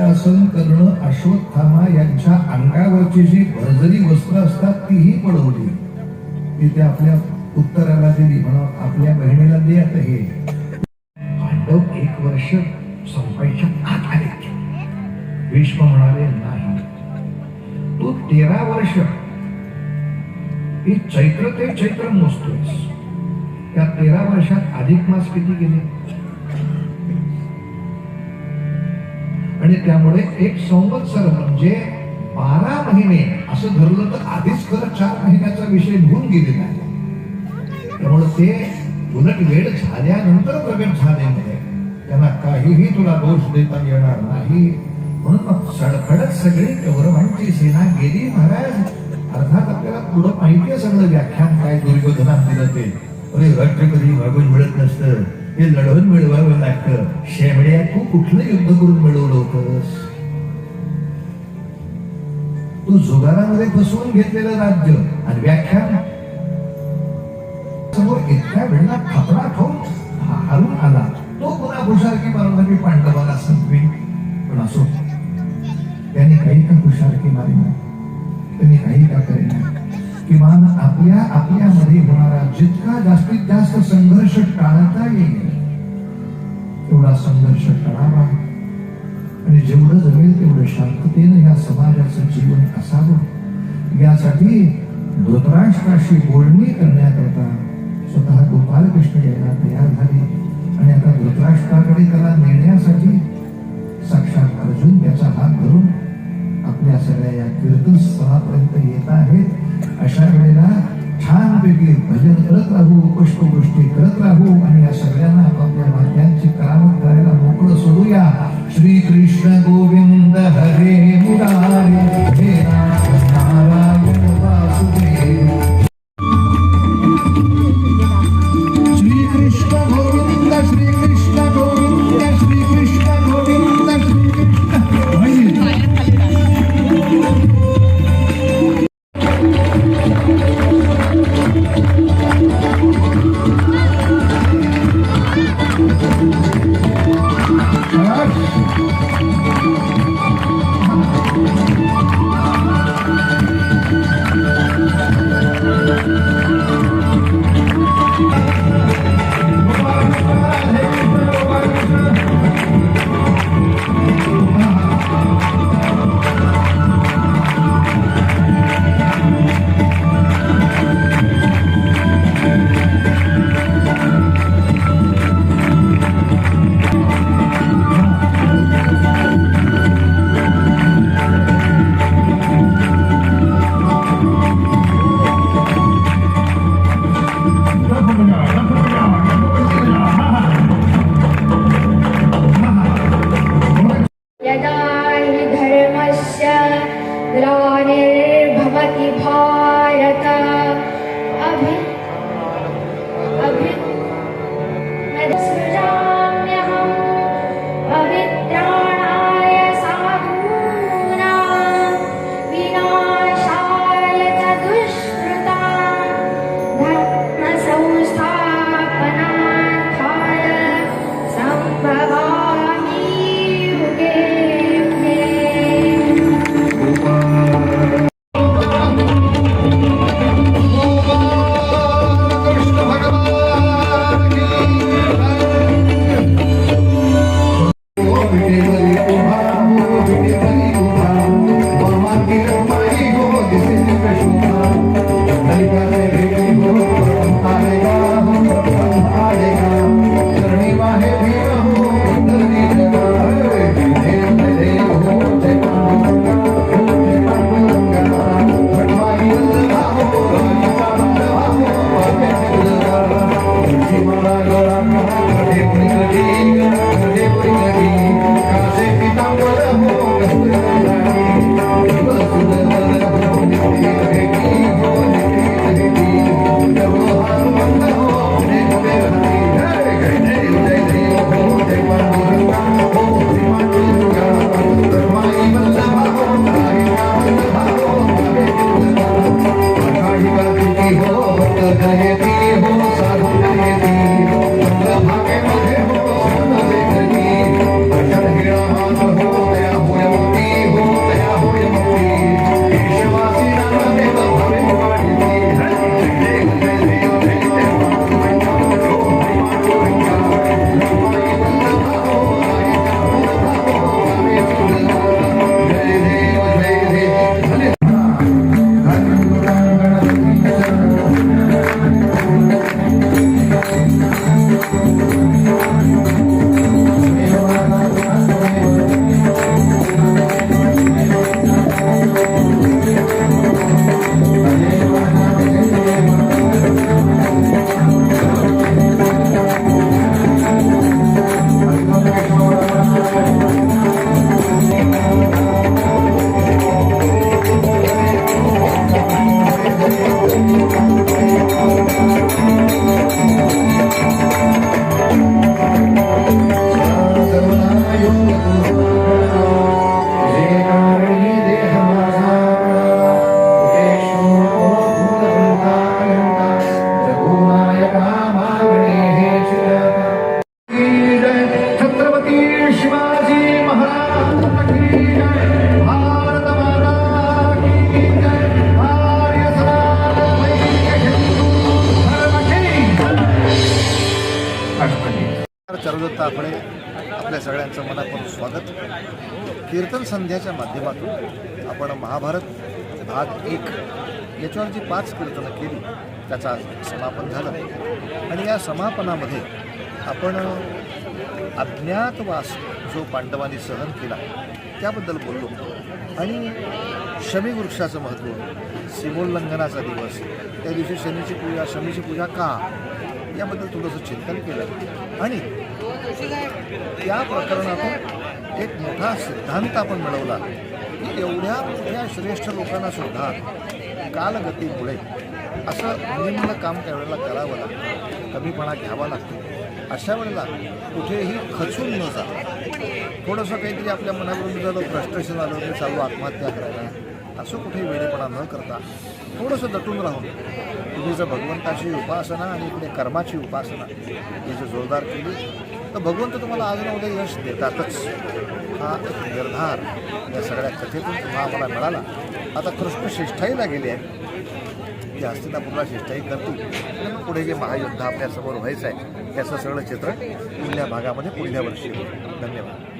धन करणं अश्वत्थामा यांच्या अंगावरची जी भरजरी वस्त्र असतात तीही पडवली. ती ते आपल्या उत्तराला दिली म्हणून आपल्या बहिणीला दे आता हे. पांडव एक वर्ष संपायच्या आत आले. भीष्म म्हणाले नाही. तू तेरा वर्ष ही चैत्र ते चैत्र मोजतोयस. त्या तेरा वर्षात अधिक मास किती गेले? आणि त्यामुळे एक संवत्सर म्हणजे बारा महिने असं धरलं तर आधीच खरं चार महिन्याचा विषय घेऊन गेलेला आहे. त्यामुळे ते उलट वेळ झाल्यानंतर प्रगट झाल्यामुळे त्यांना काहीही तुला दोष देता येणार नाही. म्हणून मग सडखडत सगळी कौरवांची सेना गेली महाराज. अर्थात आपल्याला पुढं माहिती आहे सगळं व्याख्यान काय दुर्योधनात दिलं ते. अरे राज्य कधी मागून मिळत नसतं. हे लढवून मिळवावं लागतं. शेवड्या तू कुठलं युद्ध करून मिळवलं होतंस तू जुगारामध्ये फसवून घेतलेलं राज्य आणि व्याख्यान समोर इतक्या वेळेला खपरा खाऊन हा- हारून आला. तो पुन्हा खुशारकी मारून मी पांडवाला संपवी पण असो. त्याने काही का हुशारकी मारी त्यांनी काही का करेना? किमान आपल्या आपल्यामध्ये होणारा जितका जास्तीत जास्त संघर्ष टाळता येईल तेवढा संघर्ष टाळावा. आणि जेवढं जमेल तेवढं शांततेनं या समाजाचं जीवन असावं. यासाठी धृतराष्ट्राशी बोलणी करण्याकरता स्वतः गोपालकृष्ण यायला तयार झाले. आणि आता धृतराष्ट्राकडे त्याला नेण्यासाठी साक्षात अर्जुन त्याचा हात धरून आपल्या सगळ्या या कीर्तनस्थळापर्यंत येत आहेत. अशा वेळेला छानपैकी भजन करत राहू पुष्पवृष्टी करत राहू आणि या सगळ्यांना आपापल्या वाद्यांची करामत करायला मोकळं सोडूया. Shri Krishna Govind Come on, come on. Yeah. de मुलाकडे आपल्या सगळ्यांचं मनापासून स्वागत. कीर्तन संध्याच्या माध्यमातून आपण महाभारत भाग एक याच्यावर जी पाच कीर्तनं केली त्याचा समापन झालं. आणि या समापनामध्ये आपण अज्ञातवास जो पांडवांनी सहन केला त्याबद्दल बोललो. आणि शमी वृक्षाचं महत्त्व सीमोल्लंघनाचा दिवस त्या दिवशी शनीची पूजा शमीची पूजा का? याबद्दल थोडंसं चिंतन केलं. आणि त्या प्रकरणातून एक मोठा सिद्धांत आपण मिळवला की एवढ्या मोठ्या श्रेष्ठ लोकांना सुद्धा कालगतीमुळे असं निम्न काम त्यावेळेला करावं लागतं कमीपणा घ्यावा लागतो. अशा वेळेला कुठेही खचून न जाता थोडंसं काहीतरी आपल्या मनावरून झालं फ्रस्ट्रेशन आलं तर चालू आत्महत्या करायला. असं कुठेही वेळेपणा न करता थोडंसं दटून राहून तुम्ही जर भगवंताची उपासना आणि इकडे कर्माची उपासना ही जर जोरदार केली तर भगवंत तुम्हाला आज ना उद्या यश देतातच. हा एक निर्धार या सगळ्या कथेतून तुम्हाला आम्हाला मिळाला. आता कृष्ण श्रेष्ठाईला गेले आहे ती हस्तिनापूरला श्रेष्ठाई करतील. आणि मग पुढे जे महायुद्ध आपल्यासमोर व्हायचं आहे त्याचं सगळं चित्र पुढल्या भागामध्ये पुढल्या वर्षी धन्यवाद.